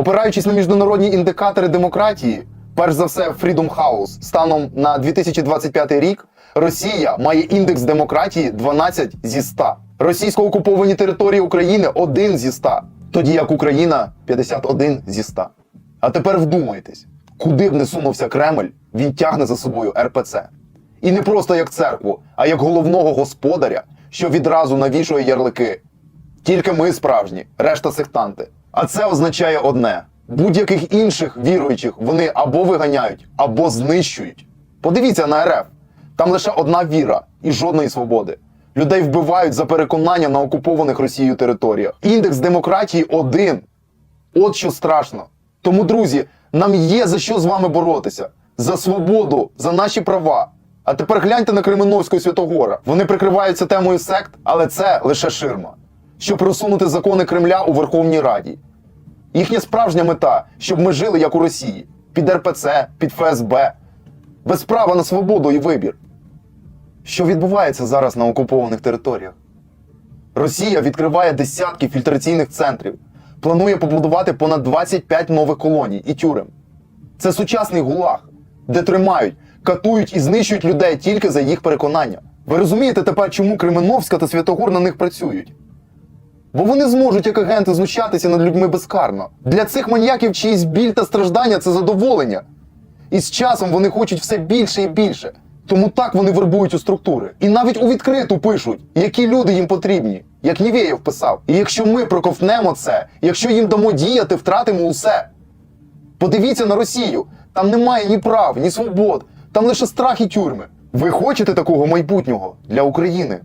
Опираючись на міжнародні індикатори демократії, перш за все Freedom House, станом на 2025 рік Росія має індекс демократії 12 зі 100. Російсько окуповані території України 1 зі 100, тоді як Україна 51 зі 100. А тепер вдумайтесь, куди б не сунувся Кремль, він тягне за собою РПЦ. І не просто як церкву, а як головного господаря, що відразу навішує ярлики. Тільки ми справжні, решта сектанти. А це означає одне: будь-яких інших віруючих вони або виганяють, або знищують. Подивіться на РФ. Там лише одна віра і жодної свободи. Людей вбивають за переконання на окупованих Росією територіях. Індекс демократії один. От що страшно. Тому, друзі, нам є за що з вами боротися: за свободу, за наші права. А тепер гляньте на Кременовську і Святогора. Вони прикриваються темою сект, але це лише ширма, щоб просунути закони Кремля у Верховній Раді. Їхня справжня мета, щоб ми жили як у Росії, під РПЦ, під ФСБ, без права на свободу і вибір. Що відбувається зараз на окупованих територіях? Росія відкриває десятки фільтраційних центрів, планує побудувати понад 25 нових колоній і тюрем. Це сучасний гулаг, де тримають, катують і знищують людей тільки за їх переконання. Ви розумієте тепер, чому Кременовська та Святогор на них працюють? Бо вони зможуть як агенти знущатися над людьми безкарно. Для цих маньяків чиїсь біль та страждання це задоволення. І з часом вони хочуть все більше і більше. Тому так вони вербують у структури. І навіть у відкриту пишуть, які люди їм потрібні, як Нівєєв писав. І якщо ми проковтнемо це, якщо їм дамо діяти, втратимо усе. Подивіться на Росію. Там немає ні прав, ні свобод, там лише страх і тюрми. Ви хочете такого майбутнього для України?